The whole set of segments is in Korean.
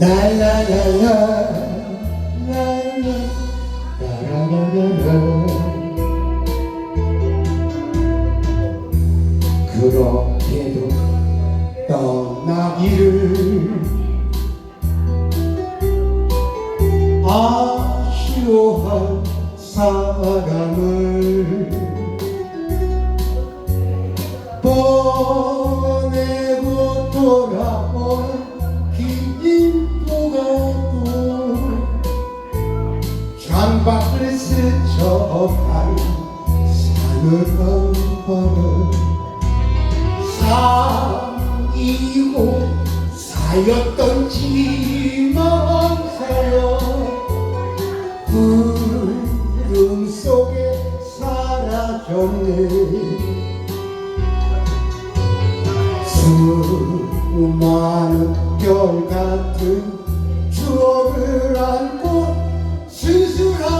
라라라라 그렇게도 떠나기를 아쉬워한 사람을 보내고 돌아 그런 거는 사이고 사였던지 망사여 구름 속에 사라졌네. 수많은 별 같은 추억을 안고 스스로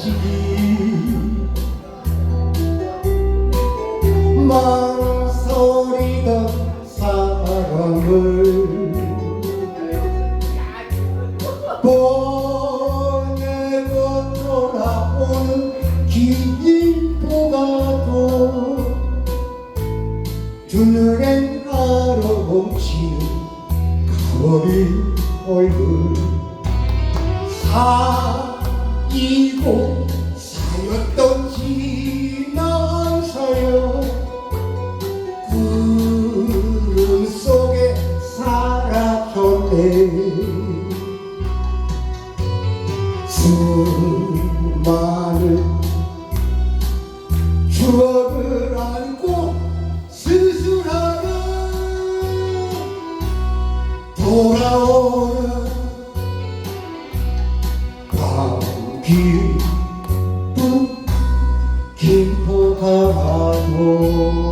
멋지기. 망설이던 사람을 보내고 돌아오는 기인보다도 주늘엔 하루 멈치는 가버린 얼굴. 사이 잊고 쌓였던 지난 사연 구름 속에 사라졌네. 수많은 추억을 안고 스스로 돌아오는 기쁨 기뻐가 하고.